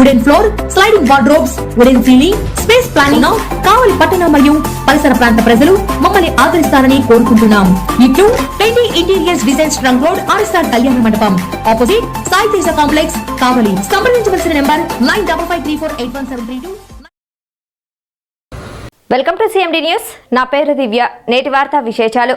wooden floor sliding wardrobes wooden ceiling space planning Kavali పట్టణ మరియు పరిసర ప్రాంత ప్రజలు మమ్మల్ని ఆదరిస్తారని కోరుకుంటున్నాం. ఇట్లు trendy interiors design trunk road RSR కళ్యాణ మండపం. Opposite Sai Teja complex Kavali. సంప్రదించవలసిన number nine double five three four eight one seven three two. Welcome to CMD news. నా పేరు దివ్య. నేటి వార్తా విశేషాలు.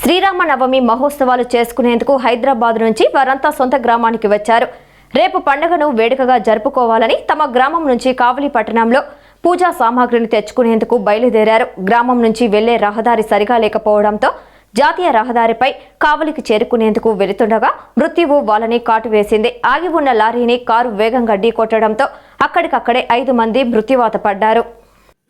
శ్రీరామ నవమి మహోత్సవాలు చేసుకునేందుకు హైదరాబాద్ నుంచి వారంతా సొంత గ్రామానికి వచ్చారు. రేపు పండుగను వేడుకగా జరుపుకోవాలని తమ గ్రామం నుంచి కావలి పట్టణంలో పూజా సామాగ్రిని తెచ్చుకునేందుకు బయలుదేరారు. గ్రామం నుంచి వెళ్ళే రహదారి సరిగా లేకపోవడంతో జాతీయ రహదారిపై కావలికి చేరుకునేందుకు వెళుతుండగా మృత్యువు వాళ్ళని కాటు వేసింది ఆగి ఉన్న లారీని కారు వేగంగా ఢీకొట్టడంతో అక్కడికక్కడే ఐదు మంది మృత్యువాత పడ్డారు.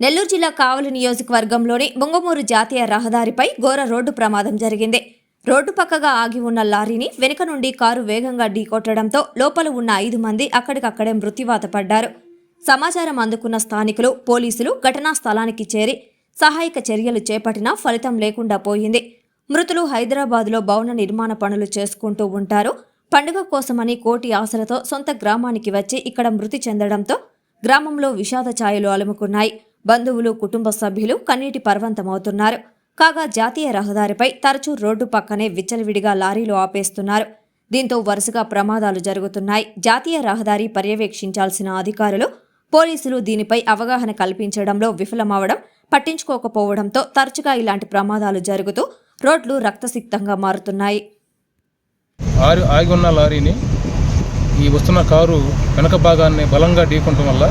నెల్లూరు జిల్లా కావలి నియోజకవర్గంలోని ముంగమూరు జాతీయ రహదారిపై ఘోర రోడ్డు ప్రమాదం జరిగింది. రోడ్డు పక్కగా ఆగి ఉన్న లారీని వెనుక నుండి కారు వేగంగా ఢీకొట్టడంతో లోపల ఉన్న ఐదు మంది అక్కడికక్కడే మృత్యువాత పడ్డారు. సమాచారం అందుకున్న స్థానికులు పోలీసులు ఘటనా స్థలానికి చేరి సహాయక చర్యలు చేపట్టినా ఫలితం లేకుండా పోయింది. మృతులు హైదరాబాద్లో భవన నిర్మాణ పనులు చేసుకుంటూ ఉంటారు. పండుగ కోసమని కోటి ఆశలతో సొంత గ్రామానికి వచ్చి ఇక్కడ మృతి చెందడంతో గ్రామంలో విషాద ఛాయలు అలుముకున్నాయి. బంధువులు కుటుంబ సభ్యులు కన్నీటి పర్వంతమవుతున్నారు. కాగా జాతీయ రహదారిపై తరచూ రోడ్డు పక్కనే విచ్చలవిడిగా లారీలు ఆపేస్తున్నారు. దీంతో వరుసగా ప్రమాదాలు జరుగుతున్నాయి. జాతీయ రహదారి పర్యవేక్షించాల్సిన అధికారులు పోలీసులు దీనిపై అవగాహన కల్పించడంలో విఫలమవడం పట్టించుకోకపోవడంతో తరచుగా ఇలాంటి ప్రమాదాలు జరుగుతూ రోడ్లు రక్తసిక్తంగా మారుతున్నాయి. ఆరి ఆగి ఉన్న లారీని ఈ వస్తున్న కారు వెనక భాగాన్ని బలంగా ఢీకొనడం వల్ల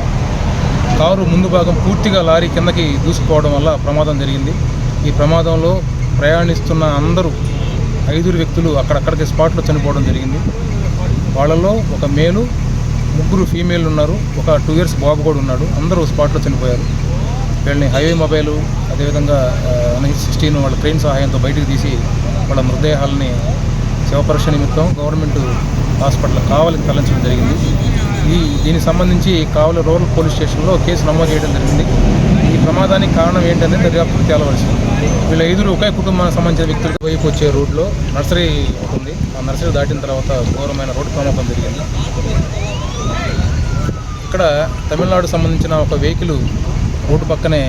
కారు ముందు భాగం పూర్తిగా లారీ కిందకి దూసుకుపోవడం వల్ల ప్రమాదం జరిగింది. ఈ ప్రమాదంలో ప్రయాణిస్తున్న అందరూ ఐదుగురు వ్యక్తులు అక్కడక్కడికి స్పాట్లో చనిపోవడం జరిగింది. వాళ్ళలో ఒక మేలు ముగ్గురు ఫీమేల్ ఉన్నారు. ఒక టూ ఇయర్స్ బాబు కూడా ఉన్నాడు. అందరూ స్పాట్లో చనిపోయారు. వీళ్ళని హైవే మొబైల్ అదేవిధంగా సిక్స్టీన్ వాళ్ళ ట్రైన్ సహాయంతో బయటకు తీసి వాళ్ళ మృతదేహాలని శవపరీక్ష నిమిత్తం గవర్నమెంట్ హాస్పిటల్ కావలికి తరలించడం జరిగింది. ఈ దీనికి సంబంధించి కావలి రూరల్ పోలీస్ స్టేషన్లో కేసు నమోదు చేయడం జరిగింది. ప్రమాదానికి కారణం ఏంటనేది దర్యాప్తు తేలవలసింది. వీళ్ళ ఐదుగురు ఒకే కుటుంబానికి సంబంధించిన వ్యక్తులకు వైపు వచ్చే రోడ్లో నర్సరీ ఉంది. ఆ నర్సరీ దాటిన తర్వాత ఘోరమైన రోడ్డు ప్రమాదం జరిగింది. ఇక్కడ తమిళనాడు సంబంధించిన ఒక వెహికల్ రోడ్డు పక్కనే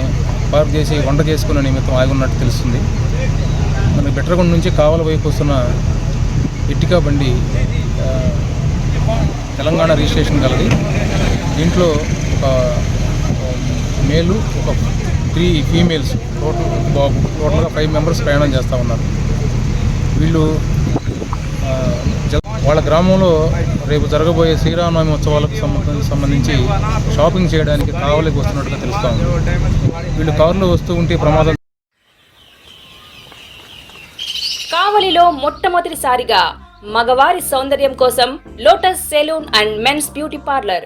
పార్క్ చేసి వంట చేసుకునే నిమిత్తం ఆగి ఉన్నట్టు తెలుస్తుంది. మనకి బెట్టరగొండ నుంచి కావల వైపు వస్తున్న ఇట్టికా బండి తెలంగాణ రిజిస్ట్రేషన్ కలది. దీంట్లో ఒక మేలు ఒక త్రీ ఫీమేల్స్ టోటల్ బాబు టోటల్గా ఫైవ్ మెంబర్స్ ప్రయాణం చేస్తూ ఉన్నారు. వీళ్ళు వాళ్ళ గ్రామంలో రేపు జరగబోయే శ్రీరామనవమి ఉత్సవాలకు సంబంధించి సంబంధించి షాపింగ్ చేయడానికి కావలికి వస్తున్నట్టుగా తెలుస్తూ ఉంది. వీళ్ళు కారులో వస్తూ ఉంటే ప్రమాదం. కావలిలో మొట్టమొదటిసారిగా మగవారి సౌందర్యం కోసం lotus saloon and men's beauty parlour